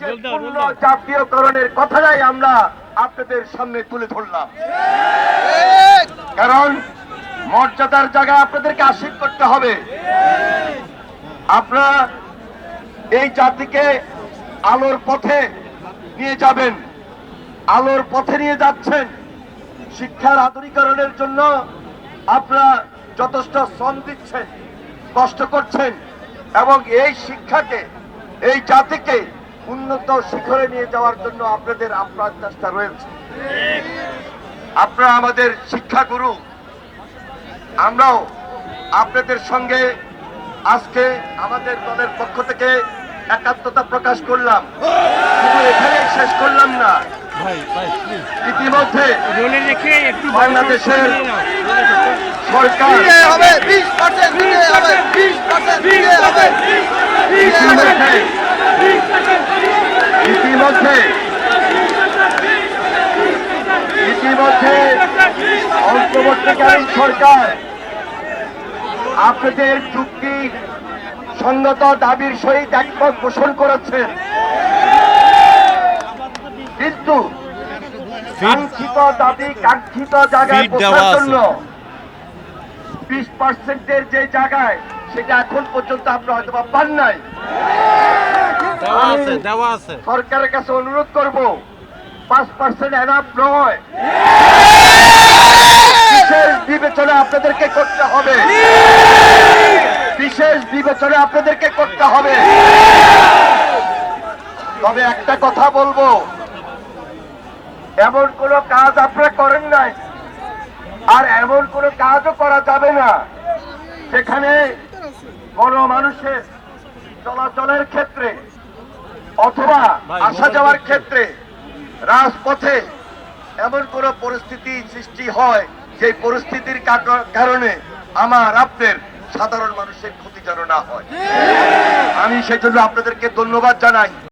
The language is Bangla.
যে পূর্ণ জাতীয়করণের কথাটাই আমরা আপনাদের সামনে তুলে ধরলাম। কারণ মর্যাদার জায়গায় আপনাদেরকে আশীর্ব করতে হবে। আপনারা এই জাতিকে আলোর পথে নিয়ে যাবেন। আলোর পথে নিয়ে যাচ্ছেন। শিক্ষার আধুনিকরণের জন্য আপনারা যথেষ্ট শ্রম দিচ্ছেন কষ্ট করছেন এবং এই শিক্ষাকে এই জাতিকে উন্নত শিখরে নিয়ে যাওয়ার জন্য আপনাদের আপনার চেষ্টা রয়েছে। আপনারা আমাদের শিক্ষাগুরু। আমরাও আপনাদের সঙ্গে আজকে আমাদের দলের পক্ষ থেকে একাত্মতা প্রকাশ করলাম। শুধু এখানেই শেষ করলাম না। ইতিমধ্যে বাংলাদেশের সরকার দিতে হবে বিশ পার্সেন্ট দিতে হবে বিশ পার্সেন্ট দিতে হবে ইতিমধ্যে ইতিমধ্যে ইতিমধ্যে অন্তর্বর্তীকালীন সরকার আপনাদের চুক্তি সঙ্গত দাবির সহিত একমত পোষণ করেছে। কিন্তু কাঙ্ক্ষিত দাবি কাঙ্ক্ষিত জায়গায় পৌঁছার জন্য বিশ পার্সেন্টের যে জায়গায় সেটা এখন পর্যন্ত আমরা হয়তো বা পান নাই। সরকারের কাছে অনুরোধ করব পাঁচ পার্সেন্ট এনাফ নয় বিশেষ বিবেচনা আপনাদেরকে করতে হবে বিবেচনা আপনাদেরকে করতে হবে। তবে একটা কথা বলব। এমন কোন কাজ আপনারা করেন নাই। আর এমন কোন কাজও করা যাবে না। সেখানে কোন মানুষের চলাচলের ক্ষেত্রে অথবা আসা যাওয়ার ক্ষেত্রে রাজপথে এমন কোন পরিস্থিতি সৃষ্টি হয় যে পরিস্থিতির কারণে আমার আপনার সাধারণ মানুষের ক্ষতি যেন না হয়। আমি সেজন্য আপনাদেরকে ধন্যবাদ জানাই।